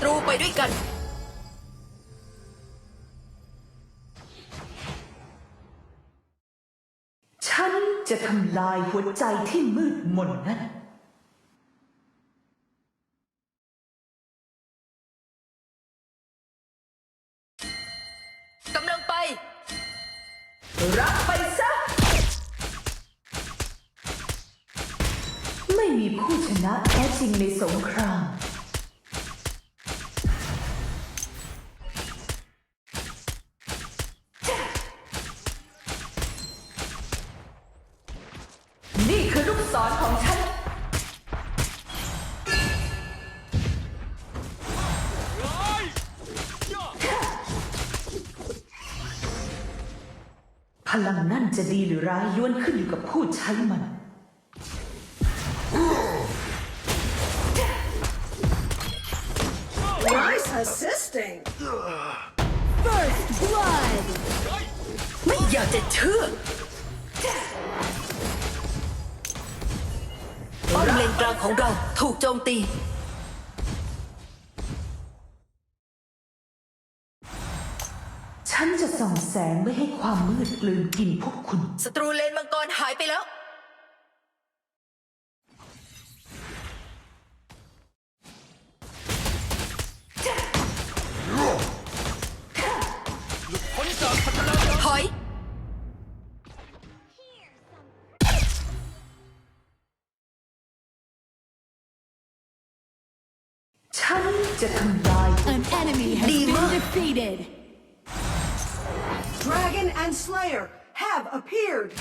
ตรูไปด้วยกัน ฉันจะทำลายหัวใจที่มืดมนนั้น กำลังไป รับไปซะ ไม่มีผู้ชนะแท้จริงในสง ลังนั่นจะดีหรือร้ายล้วนขึ้นอยู่กับผู้ใช้มัน Nice assisting. First blood! ไม่อยากจะเชื่อป้อมเลนกลางของเราถูกโจมตี ฉันจะส่องแสงไม่ให้ ความมืดกลืนกินพวกคุณ ศัตรูเลนมังกรหายไปแล้วถอย ฉันจะทำลาย An enemy has been Lima. defeated. Dragon and Slayer have appeared.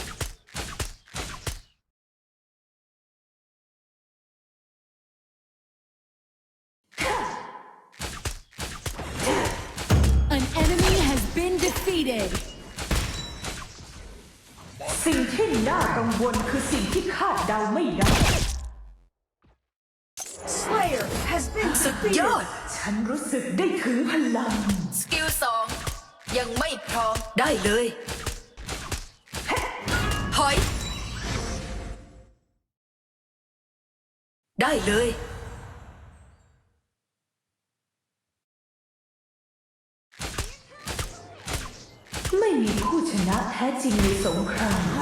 An enemy has been defeated. สิ่งที่น่ากังวลคือสิ่งที่คาดเดาไม่ได้ Slayer has been สุดยอด defeated. ฉันรู้สึกได้ถึงพลัง สกิลสอง ยังไม่พร้อมได้เลยถอย ได้เลย ไม่มีผู้ชนะแท้จริงในสงคราม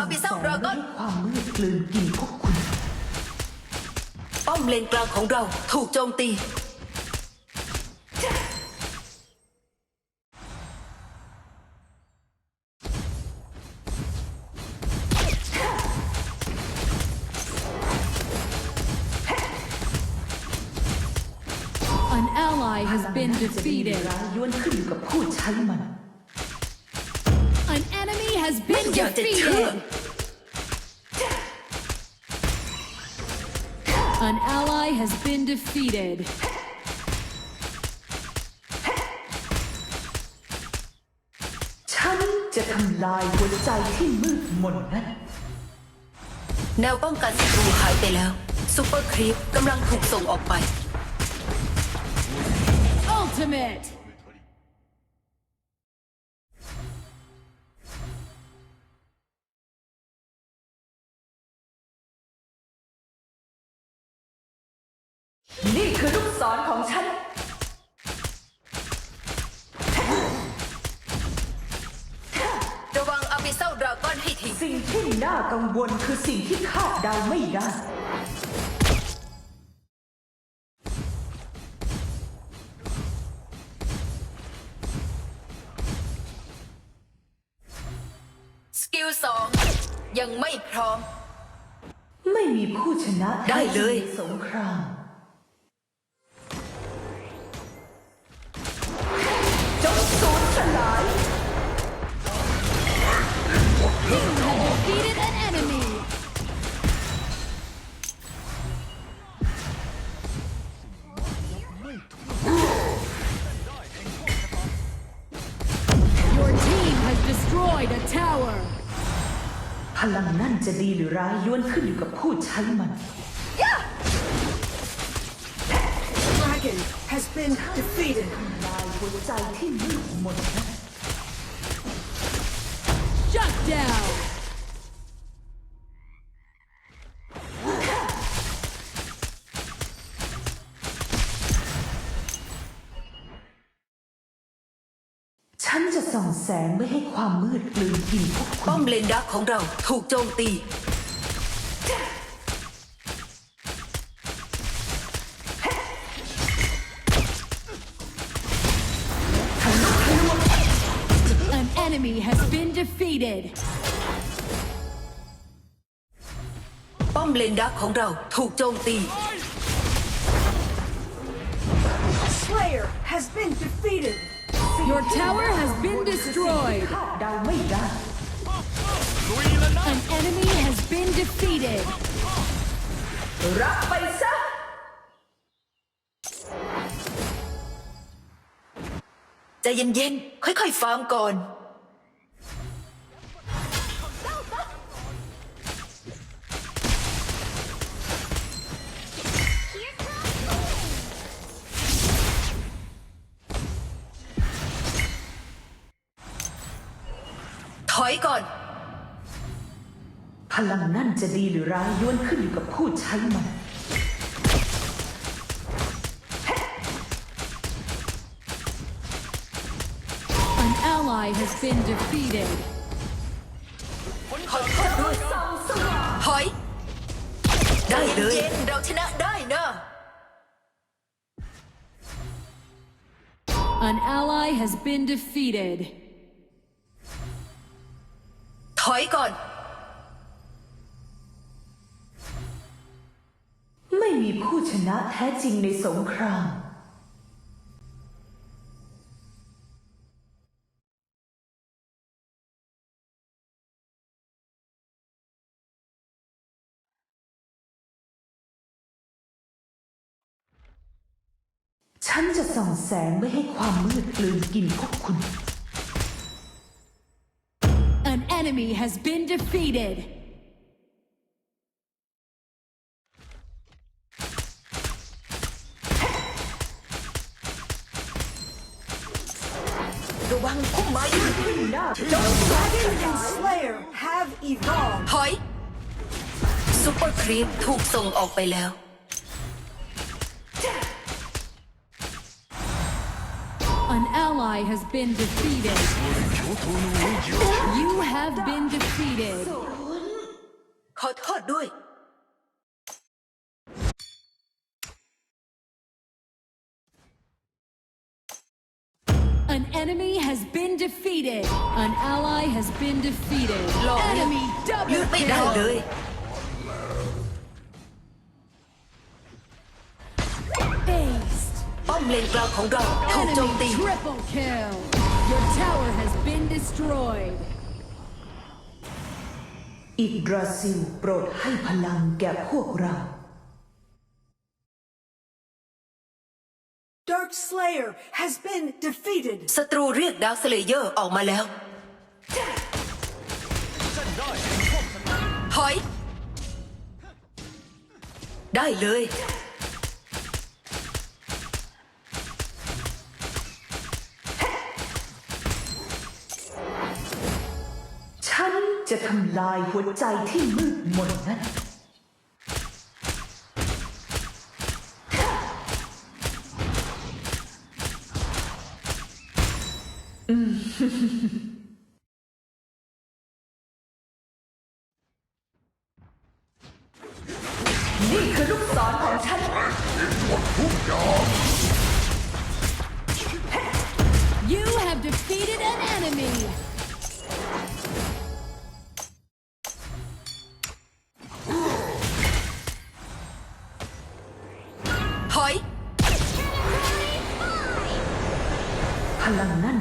าไม่ก้อนให้ความมืดกลืนกินพวกคุณ ป้อมเลนกลางของเราถูกโจมตี พ has ลัง been นั่นจะดีหรือ defeated. ร้ายล้วนขึ้นอยู่กับผู้ใช้มัน An enemy has been Yeah, the defeated. An ally has been defeated. ฉันจะทำลายหัวใจที่มืดมนนั้นแนวป้องกันศัตรูหายไปแล้วซูเปอร์ครีปกำลังถูกส่งออกไป Ultimate! นี่คือลูกศรของฉัน ระวังอาบิเซลดราก้อนให้ที สิ่งที่น่ากังวลคือสิ่งที่คาดเดาไม่ได้ ยังไม่พร้อม ไม่มีผู้ชนะได้เลยแท้จริงในสงคราม จงสูญสลาย หรือร้ายล้วนขึ้นอยู่กับผู้ใช้มัน Dragon has been defeated. ลายหัวใจที่มืดมนนั้น ส่องแสงไม่ให้ความมืดกลืนกินพวกคุป้อณมเลนดักของเราถูกโจมตี An enemy has been defeated. ป้อมเลนดักของเราถูกโจมตี Slayer has been defeated. Your tower has been destroyed. เดาไม่ได้ An enemy has been defeated. รับไปซะ ใจเย็นๆ ค่อยๆฟาร์มก่อน อยก่อน พลังนั่นจะดีหรือร้ายล้วนขึ้นอยู่กับผู้ใช้มัน An ally has been defeated. ขอโทษด้วยถอย ได้เลยเราชนะได้นะ An ally has been defeated. อยก่อน ไม่มีผู้ชนะแท้จริงในสงครามฉันจะส่องแสงไม่ให้ความมืดกลืนกินพวกคุณ enemy has been defeated. ระวังพุ่มไม้ด้วย Dragon and Slayer have evolved. ถอยซุปเปอร์ครีปถูกส่งออกไปแล้ว ally has been defeated. You have been defeated. ขอโทษด้วย An enemy has been defeated. An ally has been defeated. รอ Enemy หยุ double ดไม่ได้เล kill. เลนกลางของเราถูกโจม Enemy ตี triple kill. Your tower has been destroyed. อีกดราซิลโปรดให้พลังแก่พวกเรา Dark Slayer has been defeated. ศัตรูเรียกดาวสเลเยอร์ออกมาแล้ว ถอย ได้เลย จะทำลายหัวใจที่มืดมนนั้นอืม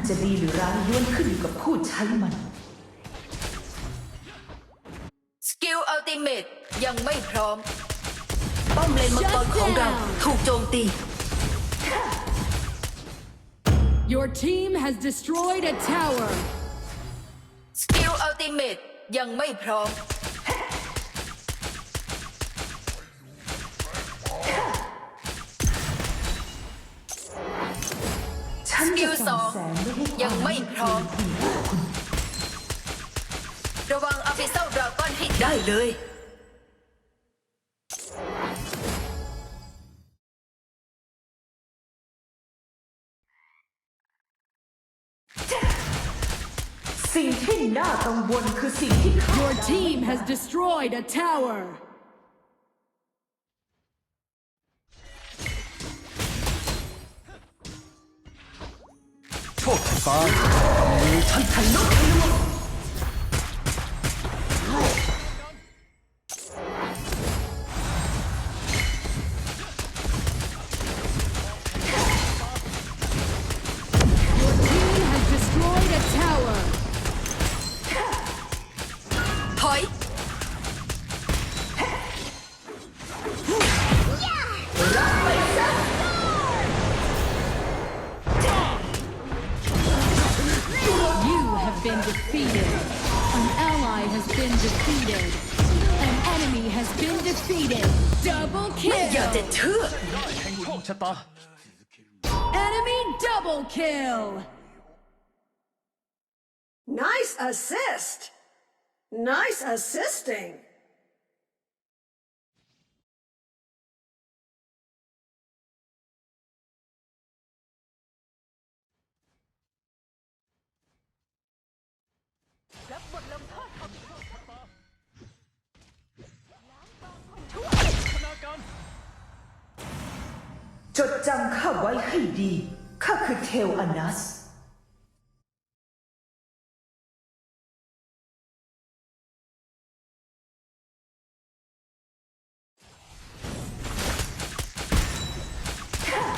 จะดีหรือร้ายล้วนขึ้นอยู่กับผู้ใช้มัน สกิลอัลติเมตยังไม่พร้อม ป้อมเลนมังกรของเราถูกโจมตี Your team has destroyed a tower. สกิลกิลอัลติเมตยังไม่พร้อม สกิจะลสส่อองงแสงไม่ให้ความยังไม่พร้อมคุณคุณระวังอาฟิเซลดราก้อนให้ได้เลย สิ่งที่น่ากังวลคือสิ่งที่ข้า Your team has destroyed a tower. โชคชะ defeated. An enemy has been defeated. Double อย่าจะ kill. เชื่อแห่งโชคชะตา Enemy double kill. Nice assist. Nice assisting. จดจำข้าไว้ให้ดี ข้าคือเทลอนัส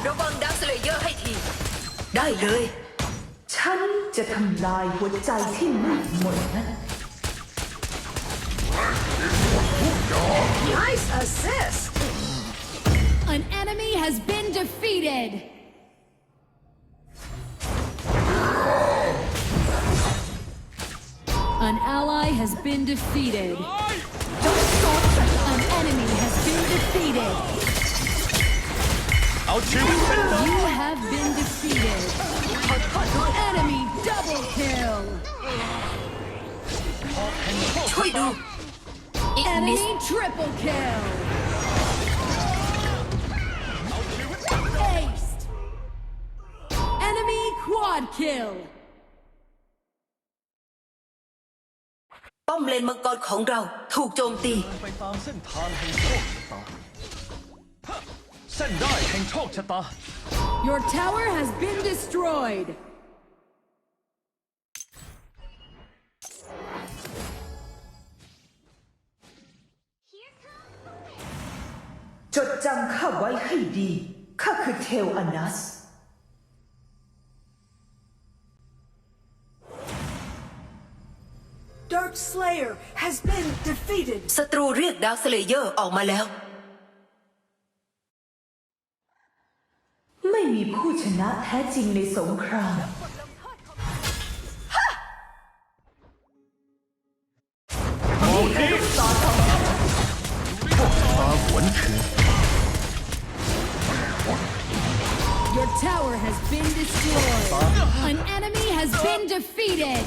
ระวังดักสเลเยอร์ให้ที ได้เลย ฉันจะทำลายหัวใจที่มืดมนนั้น Nice assist. An enemy has been defeated. An ally has been defeated. An enemy has been defeated. เอาชีวิตเป็นน้ You have been defeated. Enemy double kill. ช่วยดูอีกนิด Enemy triple kill. Quad kill. ป้อมเลนมังกรของเราถูกโจมตี ไปตามเส้นทางแห่งโชคชะตาฮะเส้นได้แห่งโชคชะตา Your tower has been destroyed. จดจำข้าไว้ให้ดี ข้าคือเทลอนัส Dark Slayer has been defeated. ศัตรูเรียกดักสเลเยอร์ออกมาแล้ว ไม่มีผู้ชนะแท้จริงในสงครามมองนี้โชคชะตาหวนคืน Your tower has been destroyed. An enemy has been defeated.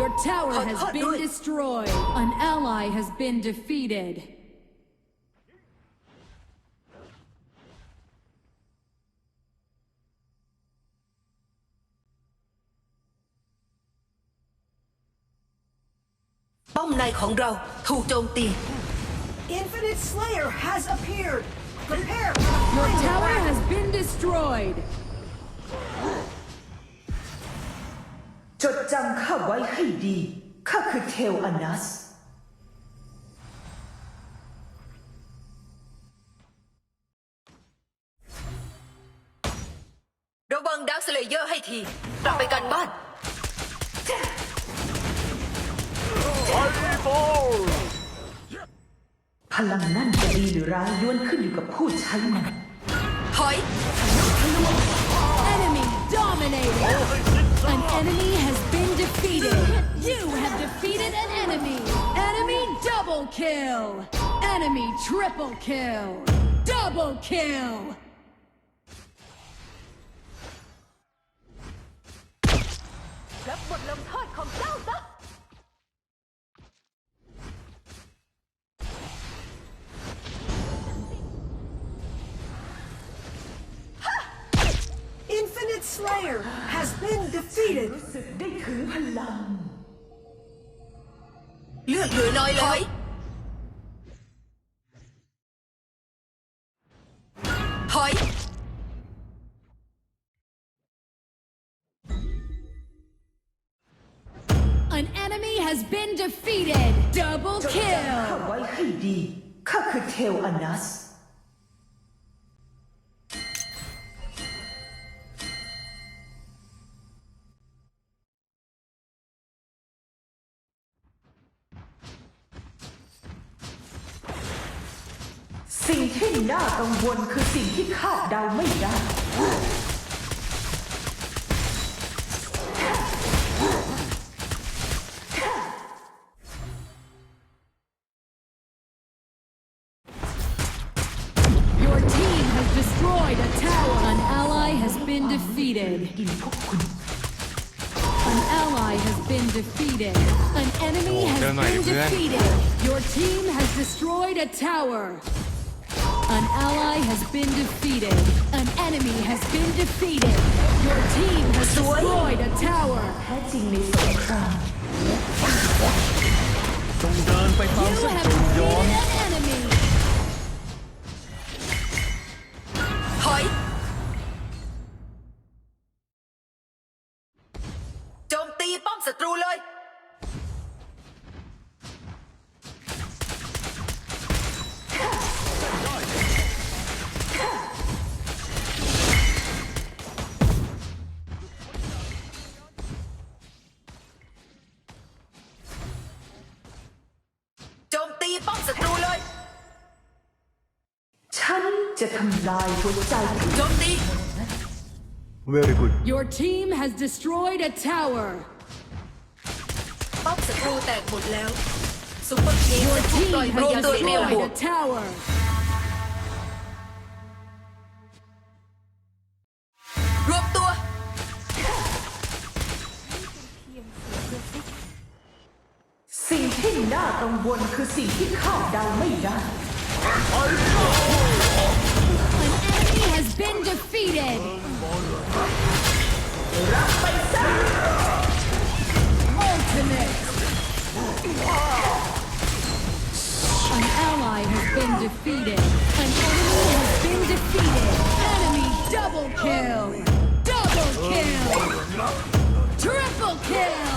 Your tower has been destroyed. An ally has been defeated. ป้อมในของเราถูกโจมตี Infinite Slayer has appeared. Prepare for the Your final tower round. has been destroyed. จำข้าไว้ให้ดี ข้าคือเทวอนัส ระวังดักสเลเยอร์ให้ที กลับไปกันบ้านพลังนั่นจะดีหรือร้ายย้วนขึ้นอยู่กับผู้ใช้มันถอย Enemy dominated. An enemy has defeated. You have defeated an enemy. Enemy double kill. Enemy triple kill. Double kill. Slayer has been defeated. รู้สึกได้ถึงพลัง เลือดเหลือน้อยเลย ถอย An enemy has been defeated. Double จดจำ kill. ข้าไว้ให้ดี ข้าคือเทลอนัส น่ากังวลคือสิ่งที่คาดเดาไม่ได้ Your team has destroyed a tower. An ally has been defeated. กินพวกคุณ An ally has been defeated. An enemy has เดินหน่อย been ดิเพื่อน defeated. Your team has destroyed a tower. An ally has been defeated. An enemy has been defeated. Your team has destroyed a tower. You have defeated an enemy. ทำลายหัวใจที่โจมตี very good Your team has destroyed a tower. ป้อมศัตรูแตกหมดแล้วซุปเปอร์คิง Your จะถูก team ปล่อย has รวมตัวในแนวบว destroyed ก a tower. รวมตัว สิ่งที่น่ากังวลคือสิ่งที่คาดเดาไม่ได้ been defeated! Ultimate! An ally has been defeated. An enemy has been defeated. Enemy double kill! Double kill! Triple kill!